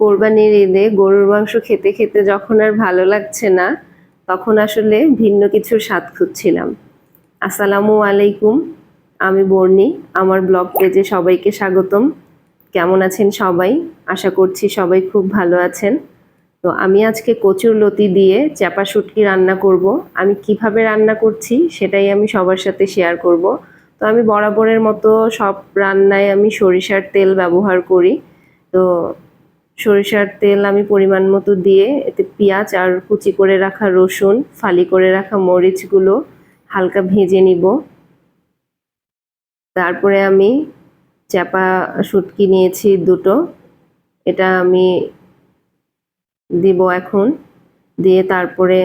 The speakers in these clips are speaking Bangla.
কোরবানির ঈদে গরুর মাংস খেতে খেতে যখন আর ভালো লাগছে না, তখন আসলে ভিন্ন কিছুর স্বাদ খুঁজছিলাম। আসসালামু আলাইকুম, আমি বর্ণি, আমার ব্লগ পেজে সবাইকে স্বাগতম। কেমন আছেন সবাই? আশা করছি সবাই খুব ভালো আছেন। তো আমি আজকে কচুর লতি দিয়ে চাপা শুটকি রান্না করব। আমি কীভাবে রান্না করছি সেটাই আমি সবার সাথে শেয়ার করব। তো আমি বরাবরের মতো সব রান্নায় আমি সরিষার তেল ব্যবহার করি। তো সরিষার তেল আমি পরিমাণ মতো দিয়ে এতে পেঁয়াজ আর কুচি করে রাখা রসুন, ফালি করে রাখা মরিচগুলো হালকা ভেজে নিব। তারপরে আমি চাপা শুটকি নিয়েছি দুটো। এটা আমি দিব এখন। দিয়ে তারপরে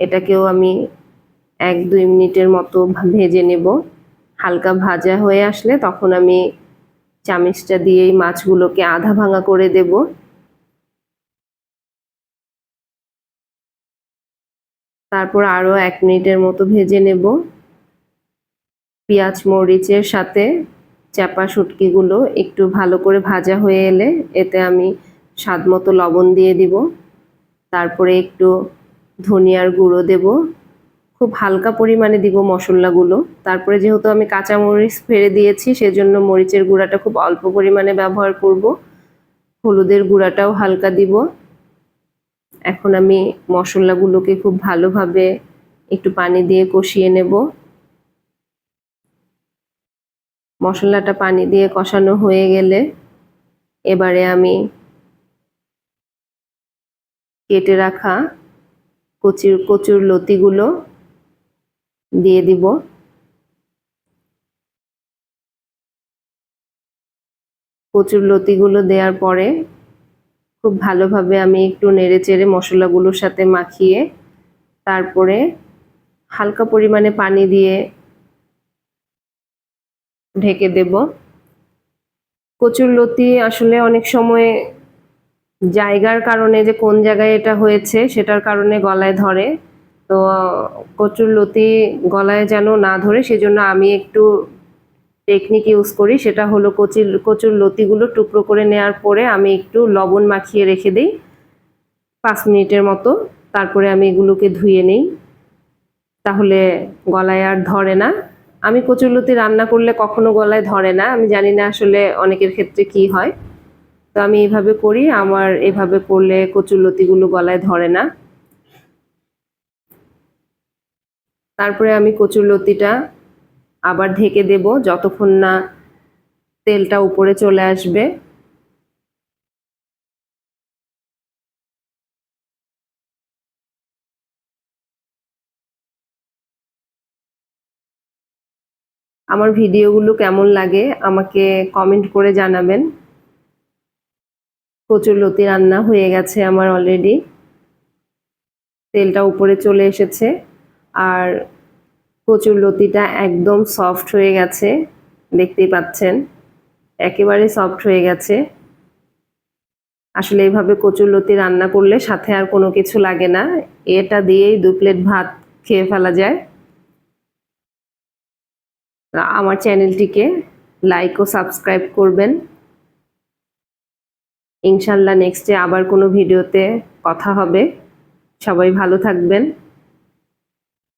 এটাকেও আমি এক দুই মিনিটের মতো ভেজে নেব। হালকা ভাজা হয়ে আসলে তখন আমি চামিচটা দিয়ে এই মাছগুলোকে আধা ভাঙা করে দেব। তারপর আরও এক মিনিটের মতো ভেজে নেব। পেঁয়াজ মরিচের সাথে চাপা শুটকিগুলো একটু ভালো করে ভাজা হয়ে এলে এতে আমি স্বাদ মতো লবণ দিয়ে দিব। তারপরে একটু ধনিয়ার গুঁড়ো দেব। খুব হালকা পরিমাণে দিব মশলাগুলো। তারপরে যেহেতু আমি কাঁচা মরিচ ফেলে দিয়েছি, সেজন্য মরিচের গুঁড়াটা খুব অল্প পরিমাণে ব্যবহার করব। হলুদের গুঁড়াটাও হালকা দিব। এখন আমি মশলাগুলোকে খুব ভালোভাবে একটু পানি দিয়ে কষিয়ে নেব। মশলাটা পানি দিয়ে কষানো হয়ে গেলে এবারে আমি কেটে রাখা কচুর কচুর লতিগুলো দিয়ে দিব। কচুর লতিগুলো দেওয়ার পরে খুব ভালোভাবে আমি একটু নেড়ে চেড়ে মশলাগুলোর সাথে মাখিয়ে তারপরে হালকা পরিমাণে পানি দিয়ে ঢেকে দেব। কচুর লতি আসলে অনেক সময় জায়গার কারণে যে কোন জায়গায় এটা হয়েছে সেটার কারণে গলায় ধরে। তো কচুর লতি গলায় যেন না ধরে, সেজন্য আমি একটু টেকনিক ইউজ করি। সেটা হলো কচির, কচুর লতিগুলো টুকরো করে নেওয়ার পরে আমি একটু লবণ মাখিয়ে রেখে দিই পাঁচ মিনিটের মতো। তারপরে আমি এগুলোকে ধুয়ে নিই। তাহলে গলায় আর ধরে না। আমি কচুর লতি রান্না করলে কখনো গলায় ধরে না। আমি জানি না আসলে অনেকের ক্ষেত্রে কি হয়। তো আমি এভাবে করি। আমার এভাবে করলে কচুর লতিগুলো গলায় ধরে না। তারপরে আমি কচুর লতিটা আবার ঢেকে দেব যতক্ষণ না তেলটা উপরে চলে আসবে। আমার ভিডিওগুলো কেমন লাগে আমাকে কমেন্ট করে জানাবেন। কচুর লতি রান্না হয়ে গেছে আমার অলরেডি তেলটা উপরে চলে এসেছে। আর কচুর লতিটা একদম সফট হয়ে গেছে, দেখতেই পাচ্ছেন। একেবারে সফট হয়ে গেছে। আসলে এইভাবে কচুর লতি রান্না করলে সাথে আর কোনো কিছু লাগে না। এটা দিয়েই দু প্লেট ভাত খেয়ে ফেলা যায়। আমার চ্যানেলটিকে লাইক ও সাবস্ক্রাইব করবেন। ইনশাল্লাহ নেক্সটে আবার কোনো ভিডিওতে কথা হবে। সবাই ভালো থাকবেন।